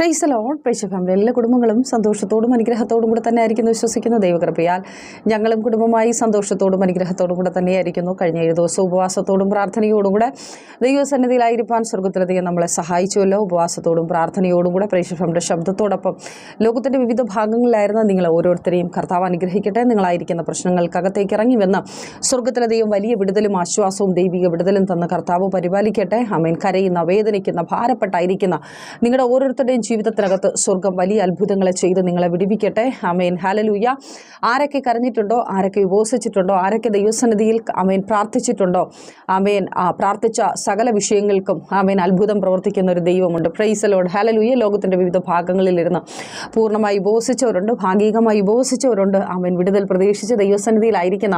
Price loan price family എല്ലാ കുടുംബങ്ങളും സന്തോഷത്തോടും അനുഗ്രഹത്തോടും കൂടെ തന്നെ വിശ്വസിക്കുന്ന. ദൈവകൃപയാൽ ഞങ്ങളും കുടുംബമായി സന്തോഷത്തോടും അനുഗ്രഹത്തോടും കൂടെ തന്നെയായിരിക്കുന്നു. കഴിഞ്ഞ ഏഴ് ദിവസം ഉപവാസത്തോടും പ്രാർത്ഥനയോടും കൂടെ ദൈവസന്നിധിയിലായിരിക്കാൻ സ്വർഗത്തിലധികം നമ്മളെ സഹായിച്ചുവല്ലോ. ഉപവാസത്തോടും പ്രാർത്ഥനയോടും കൂടെ പ്രൈസ് ഫാമിലിയുടെ ശബ്ദത്തോടൊപ്പം ലോകത്തിന്റെ വിവിധ ഭാഗങ്ങളിലായിരുന്ന നിങ്ങൾ ഓരോരുത്തരെയും കർത്താവ് അനുഗ്രഹിക്കട്ടെ. നിങ്ങളായിരിക്കുന്ന പ്രശ്നങ്ങൾക്കകത്തേക്ക് ഇറങ്ങി വന്ന് സ്വർഗത്തിലധികം വലിയ വിടുതലും ആശ്വാസവും ദൈവിക വിടുതലും തന്ന കർത്താവ് പരിപാലിക്കട്ടെ. അമേൻ കരയുന്ന വേദനിക്കുന്ന ഭാരപ്പെട്ടായിരിക്കുന്ന നിങ്ങളുടെ ഓരോരുത്തരുടെയും ജീവിതത്തിനകത്ത് സ്വർഗം വലിയ അത്ഭുതങ്ങളെ ചെയ്ത് നിങ്ങളെ വിടിവിക്കട്ടെ. അമേൻ ഹാലലൂയ ആരൊക്കെ കരഞ്ഞിട്ടുണ്ടോ? ആരൊക്കെ ഉപവസിച്ചിട്ടുണ്ടോ ആരൊക്കെ ദൈവസന്നിധിയിൽ അമേൻ പ്രാർത്ഥിച്ചിട്ടുണ്ടോ? അമേൻ പ്രാർത്ഥിച്ച സകല വിഷയങ്ങൾക്കും അമേൻ അത്ഭുതം പ്രവർത്തിക്കുന്ന ഒരു ദൈവമുണ്ട്. പ്രൈസലോട് ഹാലലൂയ ലോകത്തിന്റെ വിവിധ ഭാഗങ്ങളിലിരുന്ന് പൂർണമായി ഉപവസിച്ചവരുണ്ട് ഭാഗികമായി ഉപവസിച്ചവരുണ്ട് അമേൻ വിടുതൽ പ്രതീക്ഷിച്ച് ദൈവസന്നിധിയിലായിരിക്കുന്ന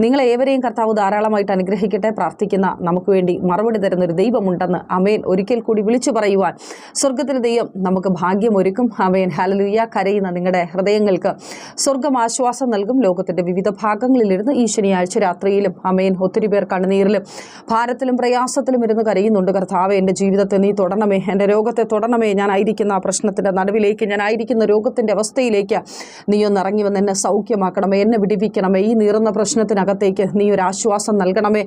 നിങ്ങളെ ഏവരെയും കർത്താവ് ധാരാളമായിട്ട് അനുഗ്രഹിക്കട്ടെ. പ്രാർത്ഥിക്കുന്ന നമുക്ക് വേണ്ടി മറുപടി തരുന്ന ഒരു ദൈവമുണ്ടെന്ന് അമേൻ ഒരിക്കൽ കൂടി വിളിച്ചു പറയുവാൻ സ്വർഗത്തിന് ദൈവം നമുക്ക് ഭാഗ്യം ഒരുക്കും അവയൻ ഹലലുയ്യ കരയുന്ന നിങ്ങളുടെ ഹൃദയങ്ങൾക്ക് സ്വർഗം ആശ്വാസം നൽകും. ലോകത്തിന്റെ വിവിധ ഭാഗങ്ങളിലിരുന്ന് ഈ ശനിയാഴ്ച രാത്രിയിലും അമയൻ ഒത്തിരി പേർ കണ്ണുനീരിലും ഭാരത്തിലും പ്രയാസത്തിലും ഇരുന്ന് കരയുന്നുണ്ട്. കർത്താവ് എന്റെ ജീവിതത്തെ നീ തുടണമേ. എന്റെ രോഗത്തെ തുടണമേ. ഞാനായിരിക്കുന്ന ആ പ്രശ്നത്തിന്റെ നടുവിലേക്ക് ഞാനായിരിക്കുന്ന രോഗത്തിന്റെ അവസ്ഥയിലേക്ക് നീ ഒന്ന് ഇറങ്ങി വന്ന് എന്നെ സൗഖ്യമാക്കണമേ. എന്നെ വിടിവിക്കണമേ. ഈ നീറുന്ന പ്രശ്നത്തിനകത്തേക്ക് നീ ഒരു ആശ്വാസം നൽകണമേ.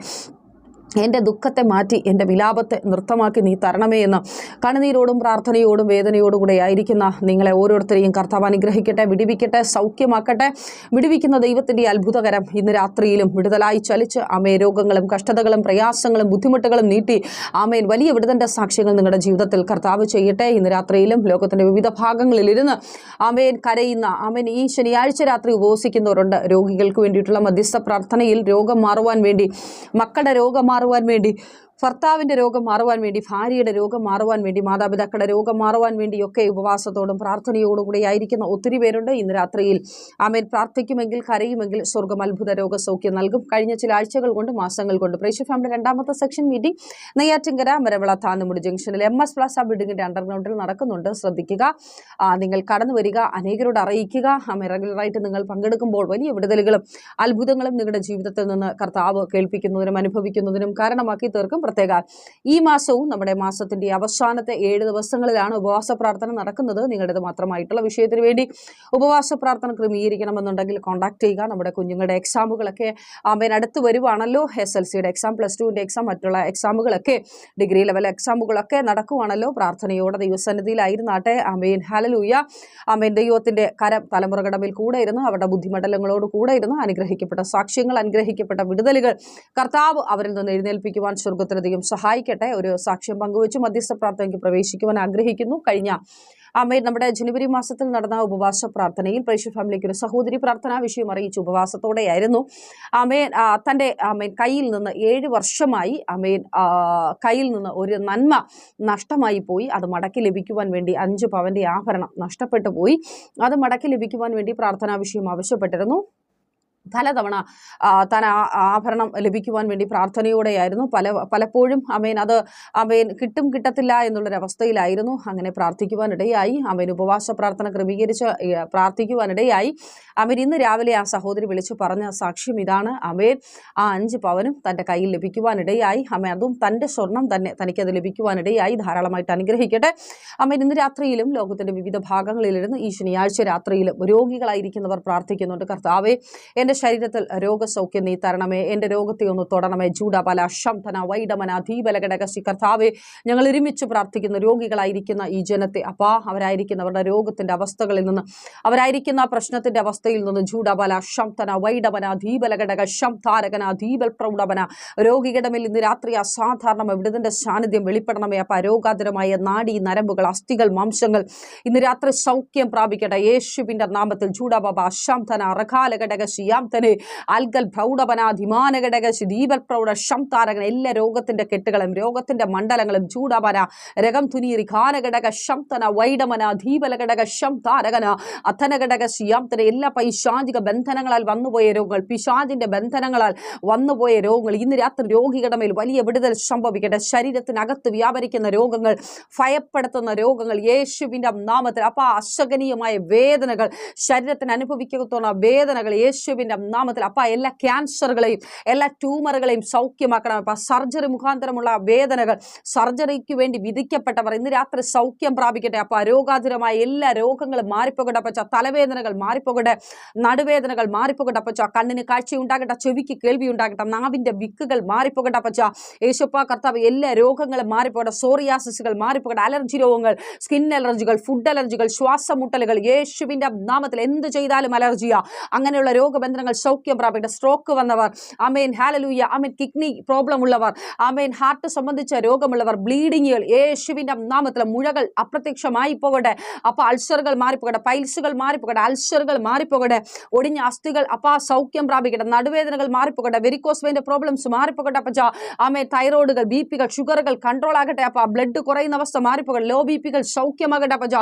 എന്റെ ദുഃഖത്തെ മാറ്റി എന്റെ വിലാപത്തെ നൃത്തമാക്കി നീ തരണമേ എന്ന് കണ്ണുനീരോടും പ്രാർത്ഥനയോടും വേദനയോടും കൂടെ ആയിരിക്കുന്ന നിങ്ങളെ ഓരോരുത്തരെയും കർത്താവ് അനുഗ്രഹിക്കട്ടെ വിടിവിക്കട്ടെ സൗഖ്യമാക്കട്ടെ. വിടിവിക്കുന്ന ദൈവത്തിന്റെ അത്ഭുതകരം ഇന്ന് രാത്രിയിലും വിടുതലായി ചലിച്ച് അമേ രോഗങ്ങളും കഷ്ടതകളും പ്രയാസങ്ങളും ബുദ്ധിമുട്ടുകളും നീട്ടി ആമേൻ. വലിയ വിടുതന്റെ സാക്ഷ്യങ്ങൾ നിങ്ങളുടെ ജീവിതത്തിൽ കർത്താവ് ചെയ്യട്ടെ. ഇന്ന് രാത്രിയിലും ലോകത്തിന്റെ വിവിധ ഭാഗങ്ങളിലിരുന്ന് ആമേൻ കരയുന്ന ആമേൻ ഈ ശനിയാഴ്ച രാത്രി ഉപവസിക്കുന്നവരുണ്ട്. രോഗികൾക്ക് വേണ്ടിയിട്ടുള്ള മധ്യസ്ഥ പ്രാർത്ഥനയിൽ രോഗം മാറുവാൻ വേണ്ടി മക്കളുടെ രോഗം മാറുവാൻ വേണ്ടി ഭർത്താവിന്റെ രോഗം മാറുവാൻ വേണ്ടി ഭാര്യയുടെ രോഗം മാറുവാൻ വേണ്ടി മാതാപിതാക്കളുടെ രോഗം മാറുവാൻ വേണ്ടിയൊക്കെ ഉപവാസത്തോടും പ്രാർത്ഥനയോടും കൂടി ആയിരിക്കുന്ന ഒത്തിരി പേരുണ്ട്. ഇന്ന് രാത്രിയിൽ ആമേൻ. പ്രാർത്ഥിക്കുമെങ്കിൽ കരയുമെങ്കിൽ സ്വർഗം അത്ഭുത രോഗസൗഖ്യം നൽകും. കഴിഞ്ഞ ചില ആഴ്ചകൾ കൊണ്ട് മാസങ്ങൾ കൊണ്ട്. പ്രേക്ഷ ഫാമിലി രണ്ടാമത്തെ സെക്ഷൻ മീറ്റിംഗ് നെയ്യാറ്റിങ്കര മരവിള താന്നുമുടി ജംഗ്ഷനിൽ എം എസ് പ്ലാസ ബിൽഡിങ്ങിന്റെ അണ്ടർഗ്രൗണ്ടിൽ നടക്കുന്നുണ്ട്. ശ്രദ്ധിക്കുക. നിങ്ങൾ കടന്നു വരിക അനേകരോട് അറിയിക്കുക. ആമേ റെഗുലറായിട്ട് നിങ്ങൾ പങ്കെടുക്കുമ്പോൾ വലിയ വിടുതലുകളും അത്ഭുതങ്ങളും നിങ്ങളുടെ ജീവിതത്തിൽ നിന്ന് കർത്താവ് കേൾപ്പിക്കുന്നതിനും അനുഭവിക്കുന്നതിനും കാരണമാക്കി തീർക്കും. പ്രത്യേക. ഈ മാസവും നമ്മുടെ മാസത്തിന്റെ അവസാനത്തെ ഏഴ് ദിവസങ്ങളിലാണ് ഉപവാസ പ്രാർത്ഥന നടക്കുന്നത്. നിങ്ങളുടേത് മാത്രമായിട്ടുള്ള വിഷയത്തിന് വേണ്ടി ഉപവാസ പ്രാർത്ഥന ക്രമീകരിക്കണമെന്നുണ്ടെങ്കിൽ കോൺടാക്ട് ചെയ്യുക. നമ്മുടെ കുഞ്ഞുങ്ങളുടെ എക്സാമുകളൊക്കെ ആമേൻ അടുത്ത് വരുവാണല്ലോ. എസ് എൽ സിയുടെ എക്സാം പ്ലസ് ടുവിന്റെ എക്സാം മറ്റുള്ള എക്സാമുകളൊക്കെ ഡിഗ്രി ലെവൽ എക്സാമുകളൊക്കെ നടക്കുവാണല്ലോ. പ്രാർത്ഥനയോടെ ദൈവസന്നിധിയിലായിരുന്നാട്ടെ. ആമേൻ. ഹലലൂയ ആമേൻ. ദൈവത്തിന്റെ കരം തലമുറകടമിൽ മേൽ കൂടെ ഇരുന്നു അവരുടെ ബുദ്ധിമണ്ഡലങ്ങളോട് കൂടെ ഇരുന്നു അനുഗ്രഹിക്കപ്പെട്ട സാക്ഷ്യങ്ങൾ അനുഗ്രഹിക്കപ്പെട്ട വിടുതലുകൾ കർത്താവ് അവരിൽ നിന്ന് എഴുന്നേൽപ്പിക്കുവാൻ സ്വർഗത്തിലധികം സഹായിക്കട്ടെ. ഒരു സാക്ഷ്യം പങ്കുവെച്ച് മധ്യസ്ഥ പ്രാർത്ഥനയ്ക്ക് പ്രവേശിക്കുവാൻ ആഗ്രഹിക്കുന്നു. കഴിഞ്ഞ അമ്മയിൽ നമ്മുടെ ജനുവരി മാസത്തിൽ നടന്ന ഉപവാസ പ്രാർത്ഥനയിൽ പരിശു ഫാമിലിക്ക് ഒരു സഹോദരി പ്രാർത്ഥനാ വിഷയം അറിയിച്ചു ഉപവാസത്തോടെയായിരുന്നു. അമേൻ തന്റെ അമേൻ കയ്യിൽ നിന്ന് ഏഴ് വർഷമായി അമേൻ കയ്യിൽ നിന്ന് ഒരു നന്മ നഷ്ടമായി പോയി. അത് മടക്കി ലഭിക്കുവാൻ വേണ്ടി അഞ്ച് പവന്റെ ആഭരണം നഷ്ടപ്പെട്ടു പോയി. അത് മടക്കി ലഭിക്കുവാൻ വേണ്ടി പ്രാർത്ഥനാ വിഷയം ആവശ്യപ്പെട്ടിരുന്നു. പലതവണ തൻ ആഭരണം ലഭിക്കുവാൻ വേണ്ടി പ്രാർത്ഥനയോടെയായിരുന്നു. പല പലപ്പോഴും അമേൻ അത് അമേൻ കിട്ടും കിട്ടത്തില്ല എന്നുള്ളൊരവസ്ഥയിലായിരുന്നു. അങ്ങനെ പ്രാർത്ഥിക്കുവാനിടയായി. അമേൻ ഉപവാസ പ്രാർത്ഥന ക്രമീകരിച്ച് പ്രാർത്ഥിക്കുവാനിടയായി. അമേൻ ഇന്ന് രാവിലെ ആ സഹോദരി വിളിച്ചു പറഞ്ഞ സാക്ഷ്യം ഇതാണ്. അമേൻ ആ അഞ്ച് പവനും തന്റെ കയ്യിൽ ലഭിക്കുവാനിടയായി. അമേൻ അതും തന്റെ സ്വർണം തന്നെ തനിക്കത് ലഭിക്കുവാനിടയായി. ധാരാളമായിട്ട് അനുഗ്രഹിക്കട്ടെ. അമേൻ ഇന്ന് രാത്രിയിലും ലോകത്തിന്റെ വിവിധ ഭാഗങ്ങളിലിരുന്ന് ഈ ശനിയാഴ്ച രാത്രിയിലും രോഗികളായിരിക്കുന്നവർ പ്രാർത്ഥിക്കുന്നുണ്ട്. കർത്താവെ എന്റെ ശരീരത്തിൽ രോഗസൗഖ്യം നീ തരണമേ എന്റെ രോഗത്തെ ഒന്ന് തൊടണമേ. ചൂടാപാല ശംധന വൈഡമന ധീബലഘടകശി കർത്താവെ ഞങ്ങൾ ഒരുമിച്ച് പ്രാർത്ഥിക്കുന്ന രോഗികളായിരിക്കുന്ന ഈ ജനത്തെ അപ്പാ അവരായിരിക്കുന്ന അവരുടെ രോഗത്തിന്റെ അവസ്ഥകളിൽ നിന്ന് അവരായിരിക്കുന്ന പ്രശ്നത്തിന്റെ അവസ്ഥയിൽ നിന്ന് ചൂടാപാല ശംധന വൈഡമന ധീബലഘടക ശംധാരകന ധീപൽ പ്രൗഢമന രോഗികടമിൽ മേൽ ഇന്ന് രാത്രി അസാധാരണ എവിടുന്നതിന്റെ സാന്നിധ്യം വെളിപ്പെടണമേ അപ്പ. രോഗാതുരമായ നാടി നരമ്പുകൾ അസ്ഥികൾ മാംസങ്ങൾ. ഇന്ന് രാത്രി സൗഖ്യം പ്രാപിക്കട്ടെ. യേശുവിന്റെ നാമത്തിൽ ജൂഡബബ ശംധന റഖാലഘടക ശിയാംതനെ അൽഗൽ പ്രൗഢപന ധിമാനഘടക ദീപൽ പ്രൗഢ ശംതാരകൻ എല്ലാ രോഗത്തിന്റെ കെട്ടുകളും രോഗത്തിന്റെ മണ്ഡലങ്ങളും ചൂടപന രകം തുനീറി ഖാനഘടക ശംതന വൈഡമന ധീപലഘടക ശംതാരകന അഥനഘടക ശിയാംതന എല്ലാ പൈശാചിക ബന്ധനങ്ങളാൽ വന്നുപോയ രോഗങ്ങൾ പിശാചിന്റെ ബന്ധനങ്ങളാൽ വന്നുപോയ രോഗങ്ങൾ ഇന്ന് രാത്രി രോഗികളുടെ വലിയ വിടുതൽ സംഭവിക്കട്ടെ. ശരീരത്തിനകത്ത് വ്യാപരിക്കുന്ന രോഗങ്ങൾ ഭയപ്പെടുത്തുന്ന രോഗങ്ങൾ യേശുവിന്റെ നാമത്തിൽ അപ്പോൾ അശകനീയമായ വേദനകൾ ശരീരത്തിന് അനുഭവിക്കുന്ന വേദനകൾ യേശുവിന്റെ യേശുവിന്റെ നാമത്തിൽ അപ്പ എല്ലാ ക്യാൻസറുകളെയും എല്ലാ ട്യൂമറുകളെയും സൗഖ്യമാക്കണം. അപ്പ സർജറി മുഖാന്തരമുള്ള വേദനകൾ സർജറിക്ക് വേണ്ടി വിധിക്കപ്പെട്ടവർ ഇന്ന് രാത്രി സൗഖ്യം പ്രാപിക്കട്ടെ. അപ്പൊ അരോഗാതുരമായ എല്ലാ രോഗങ്ങളും മാറിപ്പോകട്ടെ. അപ്പച്ച തലവേദനകൾ മാറിപ്പോകട്ടെ നടുവേദനകൾ മാറിപ്പോകട്ടെ. അപ്പച്ച കണ്ണിന് കാഴ്ച ഉണ്ടാകട്ടെ ചെവിക്ക് കേൾവി ഉണ്ടാകട്ടെ നാവിന്റെ വിക്കുകൾ മാറിപ്പോകട്ടെ. അപ്പച്ച യേശുപ്പ കർത്താവ് എല്ലാ രോഗങ്ങളും മാറിപ്പോകട്ടെ. സോറിയാസിസുകൾ മാറിപ്പോകട്ടെ. അലർജി രോഗങ്ങൾ സ്കിൻ അലർജികൾ ഫുഡ് അലർജികൾ ശ്വാസമുട്ടലുകൾ യേശുവിന്റെ നാമത്തിൽ എന്ത് ചെയ്താലും അലർജിയാ. അങ്ങനെയുള്ള രോഗബന്ധനങ്ങൾ സൗഖ്യം പ്രാപിക്കട്ടെ. സ്ട്രോക്ക് വന്നവർ അമേൻ ഹാലലൂയ അമേൻ കിഡ്നി പ്രോബ്ലം ഉള്ളവർ അമേൻ ഹാർട്ട് സംബന്ധിച്ച രോഗമുള്ളവർ ബ്ലീഡിങ്ങുകൾ യേശുവിന്റെ നാമത്തിൽ മുഴകൾ അപ്രത്യക്ഷമായി പോകട്ടെ. അപ്പോൾ അൾസറുകൾ മാറിപ്പോകട്ടെ പൈൽസുകൾ മാറിപ്പോകട്ടെ അൾസറുകൾ മാറിപ്പോകട്ടെ ഒടിഞ്ഞ അസ്ഥികൾ അപ്പ സൗഖ്യം പ്രാപിക്കട്ടെ നടുവേദനകൾ മാറിപ്പോകട്ടെ വെരിക്കോസ് വെയിന്റെ പ്രോബ്ലംസ് മാറിപ്പോകട്ടെ അപ്പച്ച അമേ തൈറോയിഡുകൾ ബി പികൾ ഷുഗറുകൾ കൺട്രോൾ ആകട്ടെ അപ്പ ബ്ലഡ് കുറയുന്ന അവസ്ഥ മാറിപ്പോകട്ടെ ലോ ബി പികൾ സൗഖ്യമാകട്ടെ അപ്പച്ച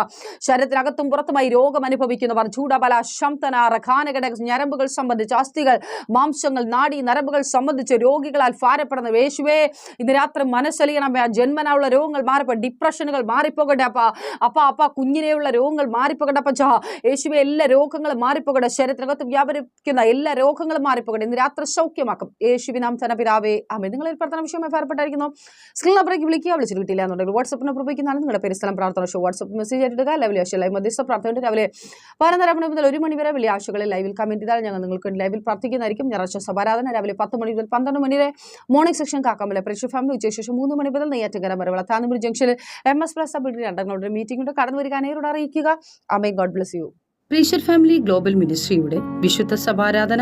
ശരീരത്തിനകത്തും പുറത്തുമായി രോഗം അനുഭവിക്കുന്നവർ ചൂടബല ശംതനാറ റഖാനഘടക ഞരമ്പുകൾ സംബന്ധിച്ച് അസ്ഥികൾ മാംസങ്ങൾ നാടി നരമ്പുകൾ സംബന്ധിച്ച് രോഗികളാൽ ഭാരപ്പെടുന്ന യേശുവേ ഇന്ന് രാത്രി മനസ്സലിയണമേ. ആ ജന്മനായുള്ള രോഗങ്ങൾ മാറിപ്പോ ഡിപ്രഷനുകൾ മാറിപ്പോകട്ടെ അപ്പ. അപ്പ അപ്പ കുഞ്ഞിനെയുള്ള രോഗങ്ങൾ മാറിപ്പോകട്ടെ അപ്പച്ച യേശുവെ എല്ലാ രോഗങ്ങളും മാറിപ്പോകട്ടെ. ശരീരത്തിനകത്ത് വ്യാപരിക്കുന്ന എല്ലാ രോഗങ്ങളും മാറിപ്പോകട്ടെ. ഇന്ന് രാത്രി സൗഖ്യമാക്കും. യേശുവിനാം തന്നെ പിതാവേ ആമേ നിങ്ങളിൽ പ്രധാന വിഷയമായി ഭാരപ്പെട്ടായിരിക്കുന്നു. സ്ക്രീൻ നമ്പറേക്ക് വിളിക്കുക. വിളിച്ചിട്ട് കിട്ടില്ല എന്നുണ്ടെങ്കിൽ വാട്സപ്പിനെ പ്രയോഗിക്കുന്നതാണ് നിങ്ങളുടെ പരിസ്ഥലം പ്രാർത്ഥന ഷോ വാട്സപ്പ് മെസ്സേജ് ആയിട്ടിടുക ലൈവ് ലൈവ് മധ്യസ്ഥ പ്രാർത്ഥന രാവിലെ പതിനൊന്നര മണി മുതൽ ഒരു മണി വരെ വലിയ ആഴ്ചകളിൽ ലൈവിൽ കമന്റ് ചെയ്താൽ ഞങ്ങൾ നിങ്ങൾക്ക് ലൈവിൽ പ്രാർത്ഥിക്കുന്നതായിരിക്കും. ഞായറാഴ്ച സഭാരാധന രാവിലെ പത്ത് മണി മുതൽ പന്ത്രണ്ട് മണി വരെ മോർണിംഗ് സെക്ഷൻ കാക്കാമല പ്രേക്ഷക ഫാമിലി ഉച്ചശേഷം മൂന്ന് മണി മുതൽ നെയ്യാറ്റുകര വരെ താനൂർ ജംഗ്ഷനിൽ എം എസ് പ്ലസ് ബിൽഡിംഗ് രണ്ടങ്ങളുടെ മീറ്റിംഗ് ഉണ്ട്. കടന്നു വരിക അനേരോട് അറിയിക്കുക. അമേ ഗോഡ് ബ്ലസ് യു പ്രീഷർ ഫാമിലി ഗ്ലോബൽ മിനിസ്ട്രിയുടെ വിശുദ്ധ സഭാരാധന